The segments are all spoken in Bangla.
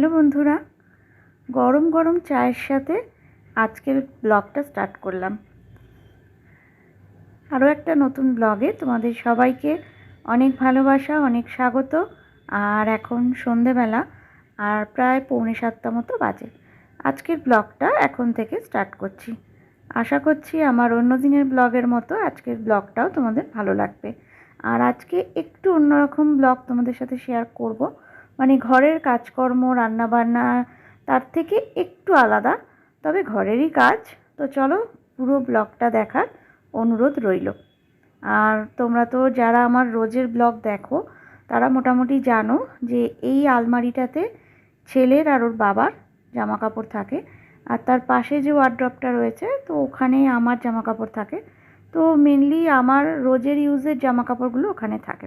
হ্যালো বন্ধুরা, গরম গরম চায়ের সাথে আজকের ব্লগটা স্টার্ট করলাম। আরও একটা নতুন ব্লগে তোমাদের সবাইকে অনেক ভালোবাসা, অনেক স্বাগত। আর এখন সন্ধেবেলা আর প্রায় পৌনে সাতটা মতো বাজে। আজকের ব্লগটা এখন থেকে স্টার্ট করছি। আশা করছি আমার অন্য দিনের ব্লগের মতো আজকের ব্লগটাও তোমাদের ভালো লাগবে। আর আজকে একটু অন্যরকম ব্লগ তোমাদের সাথে শেয়ার করব। মানে ঘরের কাজকর্ম, রান্নাবান্না তার থেকে একটু আলাদা, তবে ঘরেরই কাজ। তো চলো পুরো ব্লগটা দেখার অনুরোধ রইল। আর তোমরা তো যারা আমার রোজের ব্লগ দেখো, তারা মোটামুটি জানো যে এই আলমারিটাতে ছেলের আর ওর বাবার জামা কাপড় থাকে, আর তার পাশে যে ওয়ার্ড্রপটা রয়েছে, তো ওখানে আমার জামা কাপড় থাকে। তো মেনলি আমার রোজের ইউজের জামা কাপড়গুলো ওখানে থাকে।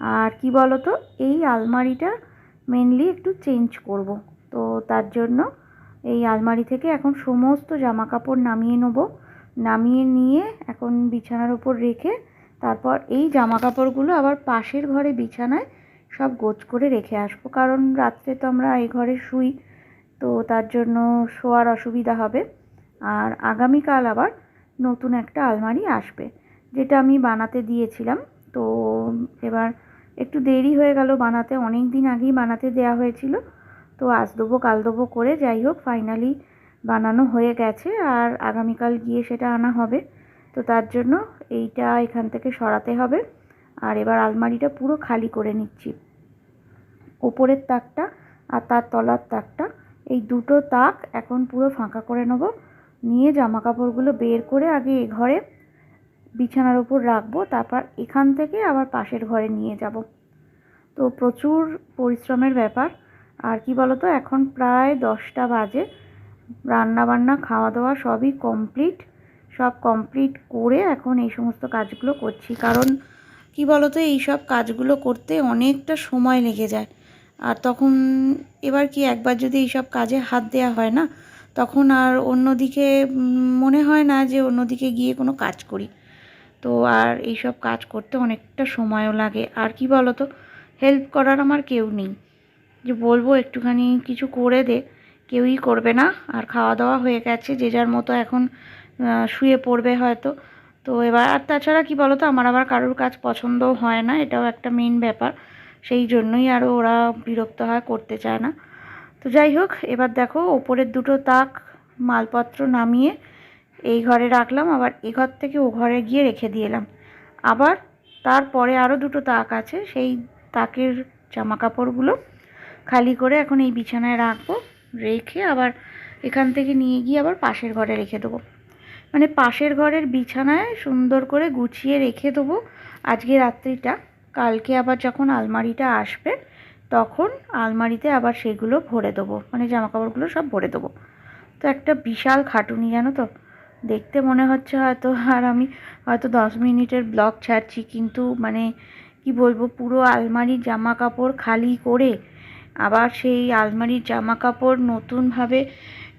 আর কি বলো তো এই আলমারিটা মেনলি একটু চেঞ্জ করব। তো তার জন্য এই আলমারি থেকে এখন সমস্ত জামা কাপড় নামিয়ে নেব। নামিয়ে নিয়ে এখন বিছানার উপর রেখে তারপর এই জামা কাপড়গুলো আবার পাশের ঘরে বিছানায় সব গোছ করে রেখে আসব। কারণ রাত্রে তো আমরা এই ঘরে শুই, তো তার জন্য শোয়ার অসুবিধা হবে। আর আগামীকাল আবার নতুন একটা আলমারি আসবে, যেটা আমি বানাতে দিয়েছিলাম। তো এবার একটু দেরি হয়ে গেল বানাতে, অনেক দিন আগেই বানাতে দেওয়া হয়েছিল। তো আজ দেবো, কাল দেবো করে যাই হোক ফাইনালি বানানো হয়ে গেছে আর আগামীকাল গিয়ে সেটা আনা হবে। তো তার জন্য এইটা এখান থেকে সরাতে হবে। আর এবার আলমারিটা পুরো খালি করে নিচ্ছি। ওপরের তাকটা আর তার তলার তাকটা, এই দুটো তাক এখন পুরো ফাঁকা করে নেব। নিয়ে জামা কাপড়গুলো বের করে আগে এ ঘরে বিছানার উপর রাখব, তারপর এখান থেকে আবার পাশের ঘরে নিয়ে যাব। তো প্রচুর পরিশ্রমের ব্যাপার। আর কি বলতো, এখন প্রায় দশটা বাজে। রান্না বান্না খাওয়া দাওয়া সবই কমপ্লিট। সব কমপ্লিট করে এখন এই সমস্ত কাজগুলো করছি। কারণ কি বলতো, এই সব কাজগুলো করতে অনেকটা সময় লেগে যায়। আর তখন এবার কি একবার যদি এইসব কাজে হাত দেওয়া হয় না, তখন আর অন্যদিকে মনে হয় না যে অন্যদিকে গিয়ে কোনো কাজ করি। তো আর এইসব কাজ করতে অনেকটা সময়ও লাগে। আর কি বলো তো হেল্প করার আমার কেউ নেই। যে বলব একটুখানি কিছু করে দে, কেউই করবে না। আর খাওয়া দাওয়া হয়ে গেছে, যে যার মতো এখন শুয়ে পড়বে হয়তো। তো এবার, আর তাছাড়া কি বলো তো আমার আবার কারোর কাজ পছন্দও হয় না, এটাও একটা মেন ব্যাপার। সেই জন্যই আরও ওরা বিরক্ত হয়, করতে চায় না। তো যাই হোক, এবার দেখো, ওপরের দুটো তাক মালপত্র নামিয়ে এই ঘরে রাখলাম, আবার এ ঘর থেকে ও ঘরে গিয়ে রেখে দিয়ে এলাম। আবার তারপরে আরও দুটো তাক আছে, সেই তাকের জামা কাপড়গুলো খালি করে এখন এই বিছানায় রাখব, রেখে আবার এখান থেকে নিয়ে গিয়ে আবার পাশের ঘরে রেখে দেবো। মানে পাশের ঘরের বিছানায় সুন্দর করে গুছিয়ে রেখে দেবো আজকে রাত্রিটা। কালকে আবার যখন আলমারিটা আসবে, তখন আলমারিতে আবার সেগুলো ভরে দেবো মানে জামা কাপড়গুলো সব ভরে দেবো। তো একটা বিশাল খাটুনি, জানো তো? দেখতে মনে হচ্ছে হয়তো আর আমি হয়তো দশ মিনিটের ব্লগ ছাড়ছি, কিন্তু মানে কি বলব, পুরো আলমারির জামা কাপড় খালি করে আবার সেই আলমারির জামা কাপড় নতুনভাবে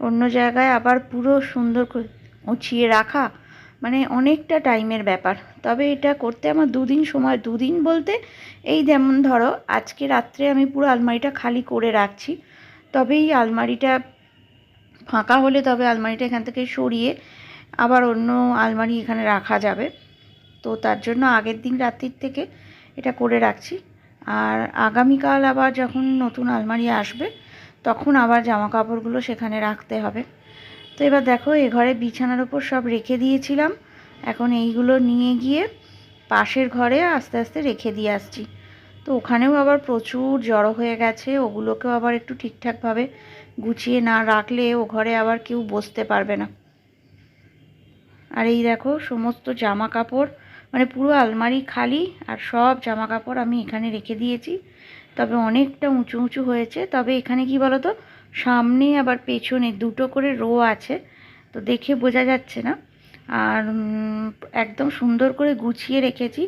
অন্য জায়গায় আবার পুরো সুন্দর করে উছিয়ে রাখা মানে অনেকটা টাইমের ব্যাপার। তবে এটা করতে আমার দুদিন সময়, দুদিন বলতে এই যেমন ধরো, আজকে রাত্রে আমি পুরো আলমারিটা খালি করে রাখছি তবে এই আলমারিটা ফাঁকা হলে তবে আলমারিটা এখান থেকে সরিয়ে আবার অন্য আলমারি এখানে রাখা যাবে। তো তার জন্য আগের দিন রাত্রির থেকে এটা করে রাখছি। আর আগামীকাল আবার যখন নতুন আলমারি আসবে, তখন আবার জামা কাপড়গুলো সেখানে রাখতে হবে। তো এবার দেখো, এ ঘরে বিছানার উপর সব রেখে দিয়েছিলাম। এখন এইগুলো নিয়ে গিয়ে পাশের ঘরে আস্তে আস্তে রেখে দিয়ে আসছি। তো ওখানেও আবার প্রচুর জড়ো হয়ে গেছে, ওগুলোকেও আবার একটু ঠিকঠাকভাবে গুছিয়ে না রাখলে ও ঘরে আবার কেউ বসতে পারবে না। আর এই দেখো, সমস্ত জামা কাপড় মানে পুরো আলমারি খালি আর সব জামা কাপড় আমি এখানে রেখে দিয়েছি। তবে অনেকটা উঁচু উঁচু হয়েছে, তবে এখানে কি বলতো, সামনে আবার পেছনে দুটো করে রো আছে, তো দেখে বোঝা যাচ্ছে না। আর একদম সুন্দর করে গুছিয়ে রেখেছি,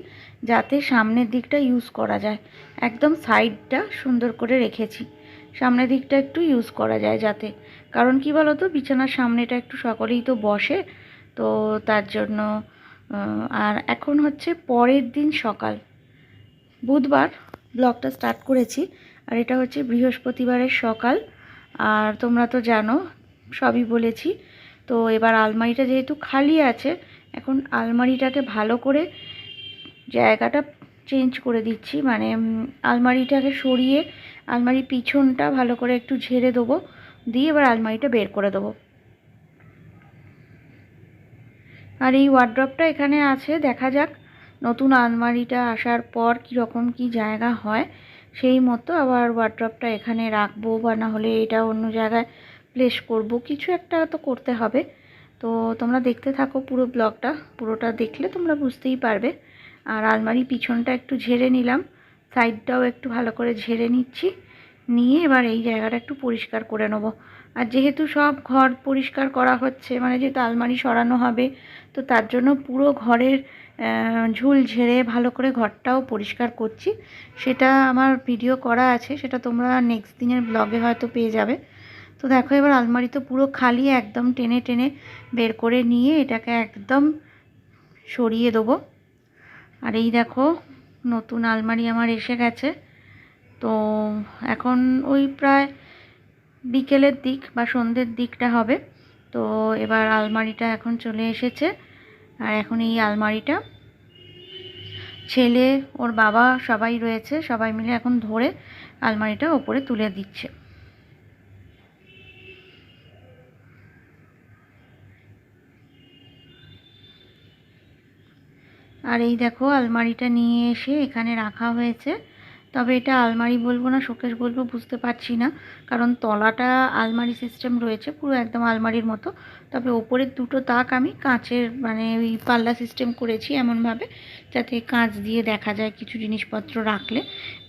যাতে সামনের দিকটা ইউজ করা যায়। একদম সাইডটা সুন্দর করে রেখেছি, সামনের দিকটা একটু ইউজ করা যায় যাতে। কারণ কি বলতো, বিছানার সামনেটা একটু সকলেই তো বসে তো তার জন্য আর এখন হচ্ছে পরের দিন সকাল। বুধবার ব্লগটা স্টার্ট করেছি, আর এটা হচ্ছে বৃহস্পতিবারের সকাল। আর তোমরা তো জানো, সবই বলেছি। তো এবার আলমারিটা যেহেতু খালি আছে, এখন আলমারিটাকে ভালো করে জায়গাটা চেঞ্জ করে দিচ্ছি। মানে আলমারিটাকে সরিয়ে, আলমারির পিছনটা ভালো করে একটু ঝেড়ে দেবো। দিয়ে এবার আলমারিটা বের করে দেবো। আর এই ওয়ার্ড্রপটা এখানে আছে, দেখা যাক নতুন আলমারিটা আসার পর কীরকম কি জায়গা হয়। সেই মতো আবার ওয়ার্ড্রপটা এখানে রাখব বা না হলে এটা অন্য জায়গায় প্লেস করব। কিছু একটা তো করতে হবে। তো তোমরা দেখতে থাকো পুরো ব্লগটা পুরোটা দেখলে তোমরা বুঝতেই পারবে। আর আলমারি পিছনটা একটু ঝেড়ে নিলাম সাইডটাও একটু ভালো করে ঝেড়ে নিচ্ছি। নিয়ে এবার এই জায়গাটা একটু পরিষ্কার করে নেব। আর যেহেতু সব ঘর পরিষ্কার করা হচ্ছে মানে যেহেতু আলমারি সরানো হবে, তো তার জন্য পুরো ঘরের ঝুল ঝেড়ে ভালো করে ঘরটাও পরিষ্কার করছি। সেটা আমার ভিডিও করা আছে, সেটা তোমরা নেক্সট দিনের ব্লগে হয়তো পেয়ে যাবে। তো দেখো, এবার আলমারি তো পুরো খালি, একদম টেনে টেনে বের করে নিয়ে এটাকে একদম সরিয়ে দেবো। আর এই দেখো, নতুন আলমারি আমার এসে গেছে। তো এখন ওই প্রায় বিকেলের দিক বা সন্ধ্যের দিকটা হবে। তো এবার আলমারিটা এখন চলে এসেছে। আর এখন এই আলমারিটা ছেলে, ওর বাবা সবাই রয়েছে, সবাই মিলে এখন ধরে আলমারিটা ওপরে তুলে দিচ্ছে। আর এই দেখো, আলমারিটা নিয়ে এসে এখানে রাখা হয়েছে। তবে এটা আলমারি বলব না, শোকেস বলব, বুঝতে পারছি না। কারণ তলাটা আলমারি সিস্টেম রয়েছে, পুরো একদম আলমারির মতো। তবে ওপরের দুটো তাক আমি কাঁচের মানে ওই পাল্লা সিস্টেম করেছি এমনভাবে, যাতে কাঁচ দিয়ে দেখা যায় কিছু জিনিসপত্র রাখলে।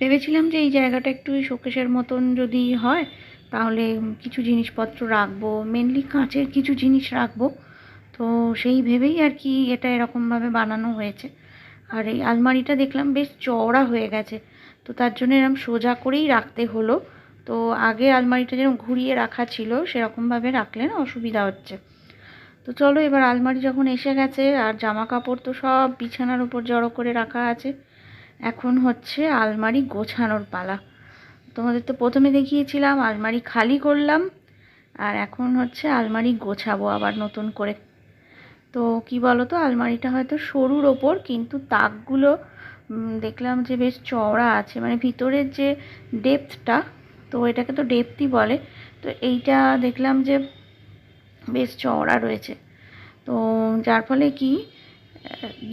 ভেবেছিলাম যে এই জায়গাটা একটু শোকেসের মতন যদি হয়, তাহলে কিছু জিনিসপত্র রাখব মেনলি কাঁচের কিছু জিনিস রাখব। তো সেই ভেবেই আর কি এটা এরকমভাবে বানানো হয়েছে। আর এই আলমারিটা দেখলাম বেশ চওড়া হয়ে গেছে। তো তার জন্য এরকম সোজা করেই রাখতে হলো। তো আগে আলমারিটা যেরকম ঘুরিয়ে রাখা ছিল, সেরকমভাবে রাখলে না অসুবিধা হচ্ছে। তো চলো এবার আলমারি যখন এসে গেছে, আর জামা কাপড় তো সব বিছানার উপর জড়ো করে রাখা আছে, এখন হচ্ছে আলমারি গোছানোর পালা। তোমাদের তো প্রথমে দেখিয়েছিলাম, আলমারি খালি করলাম, আর এখন হচ্ছে আলমারি গোছাবো আবার নতুন করে। তো কি বলো তো আলমারিটা হয়তো সরুর ওপর, কিন্তু তাকগুলো দেখলাম যে বেশ চওড়া আছে। মানে ভিতরের যে ডেপথটা তো এটাকে তো ডেপথই বলে, তো এইটা দেখলাম যে বেশ চওড়া রয়েছে। তো যার ফলে কি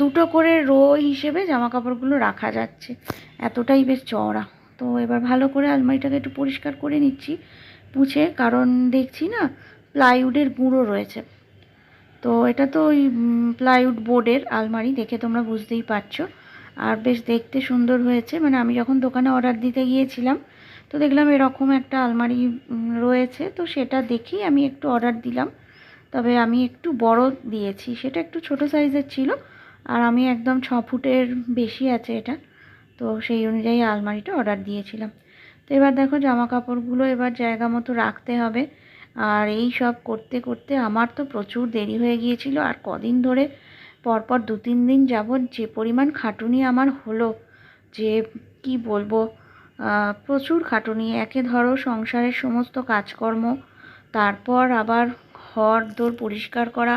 দুটো করে রো হিসেবে জামা কাপড়গুলো রাখা যাচ্ছে। এতটাই বেশ চওড়া। তো এবার ভালো করে আলমারিটাকে একটু পরিষ্কার করে নিচ্ছি মুছে কারণ দেখছি না প্লাইউডের গুঁড়ো রয়েছে। তো এটা তো ওই প্লাইউড বোর্ডের আলমারি, দেখে তোমরা বুঝতেই পারছ। আর বেশ দেখতে সুন্দর হয়েছে। মানে আমি যখন দোকানে অর্ডার দিতে গিয়েছিলাম, তো দেখলাম এরকম একটা আলমারি রয়েছে। তো সেটা দেখেই আমি একটু অর্ডার দিলাম। তবে আমি একটু বড় দিয়েছি। সেটা একটু ছোট সাইজের ছিল আর আমি একদম ছ ফুটের বেশি আছে এটা। তো সেই অনুযায়ী আলমারিটা অর্ডার দিয়েছিলাম। তো এবার দেখো জামা কাপড়গুলো এবার জায়গা মতো রাখতে হবে। আর এই সব করতে করতে আমার তো প্রচুর দেরি হয়ে গিয়েছিল। আর কদিন ধরে পরপর দু তিন দিন যাবৎ যে পরিমাণ খাটুনি আমার হলো, যে কি বলব প্রচুর খাটুনি। একে ধরো সংসারের সমস্ত কাজকর্ম, তারপর আবার ঘর দোর পরিষ্কার করা,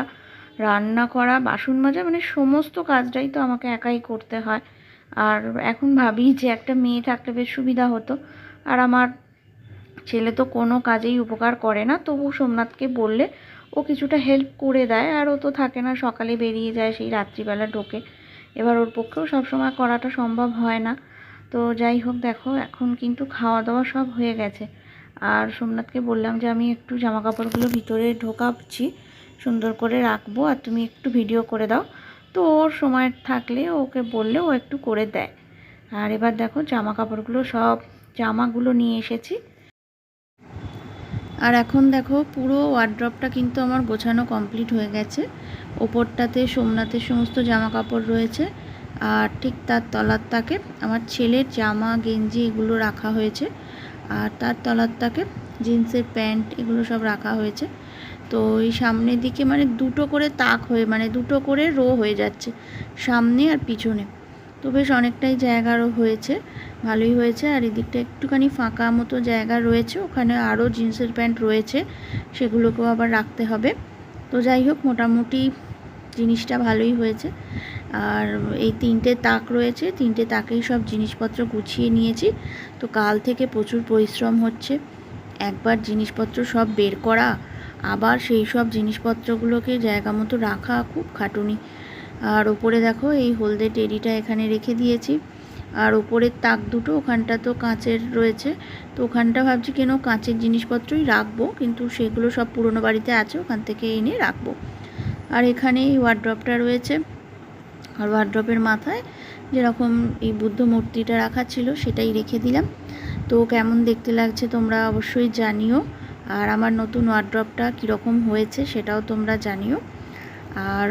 রান্না করা, বাসন মাজা মানে সমস্ত কাজটাই তো আমাকে একাই করতে হয়। আর এখন ভাবি যে একটা মেয়ে থাকলে বেশ সুবিধা হতো। আর আমার ছেলে তো কোনো কাজেই উপকার করে না। তবু সোমনাথকে বললে ও কিছুটা হেল্প করে দেয়, আর ও তো থাকে না, সকালে বেরিয়ে যায় সেই রাত্রিবেলা ঢোকে। এবার ওর পক্ষেও সবসময় করাটা সম্ভব হয় না। তো যাই হোক, দেখো, এখন কিন্তু খাওয়া দাওয়া সব হয়ে গেছে। আর সোমনাথকে বললাম যে, আমি একটু জামা কাপড়গুলো ভিতরে ঢোকাচ্ছি, সুন্দর করে রাখব, আর তুমি একটু ভিডিও করে দাও। তো ওর সময় থাকলে ওকে বললে ও একটু করে দেয়। আর এবার দেখো জামা কাপড়গুলো সব, জামাগুলো নিয়ে এসেছি। আর এখন দেখো পুরো ওয়ার্ড্রপটা কিন্তু আমার গোছানো কমপ্লিট হয়ে গেছে। ওপরটাতে সোমনাথের সমস্ত জামা কাপড় রয়েছে আর ঠিক তার তলার তাকে আমার ছেলের জামা, গেঞ্জি এগুলো রাখা হয়েছে আর তার তলার তাকে জিন্সের প্যান্ট এগুলো সব রাখা হয়েছে। তো এই সামনের দিকে মানে দুটো করে তাক হয়ে মানে দুটো করে রো হয়ে যাচ্ছে, সামনে আর পিছনে। তো বেশ অনেকটাই জায়গারও হয়েছে, ভালোই হয়েছে। আর এদিকটা একটুখানি ফাঁকা মতো জায়গা রয়েছে, ওখানে আরও জিন্সের প্যান্ট রয়েছে, সেগুলোকেও আবার রাখতে হবে। তো যাই হোক, মোটামুটি জিনিসটা ভালোই হয়েছে। আর এই তিনটে তাক রয়েছে, তিনটে তাকেই সব জিনিসপত্র গুছিয়ে নিয়েছি। তো কাল থেকে প্রচুর পরিশ্রম হচ্ছে। একবার জিনিসপত্র সব বের করা, আবার সেই সব জিনিসপত্রগুলোকে জায়গা মতো রাখা খুব খাটুনি। আর ওপরে দেখো, এই হলদে টেডিটা এখানে রেখে দিয়েছি। আর ওপরের তাক দুটো, ওখানটা তো কাঁচের রয়েছে। তো ওখানটা ভাবছি কেন কাঁচের জিনিসপত্রই রাখব, কিন্তু সেগুলো সব পুরনো বাড়িতে আছে, ওখান থেকে এনে রাখব। আর এখানে এই ওয়ার্ড্রপটা রয়েছে। আর ওয়ার্ড্রপের মাথায় যেরকম এই বুদ্ধ মূর্তিটা রাখা ছিল, সেটাই রেখে দিলাম। তো কেমন দেখতে লাগছে তোমরা অবশ্যই জানিও। আর আমার নতুন ওয়ার্ড্রপটা কীরকম হয়েছে, সেটাও তোমরা জানিও। আর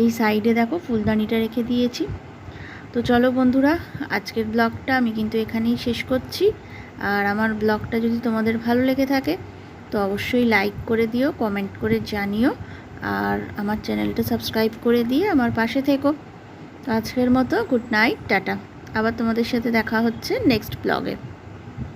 এই সাইডে দেখো ফুলদানিটা রেখে দিয়েছি। তো চলো বন্ধুরা, আজকের ব্লগটা আমি কিন্তু এখানেই শেষ করছি। আর আমার ব্লগটা যদি তোমাদের ভালো লেগে থাকে, তো অবশ্যই লাইক করে দিও, কমেন্ট করে জানিও। আর আমার চ্যানেলটা সাবস্ক্রাইব করে দিয়ে আমার পাশে থেকো। তো আজকের মতো গুড নাইট, টাটা। আবার তোমাদের সাথে দেখা হচ্ছে নেক্সট ব্লগে।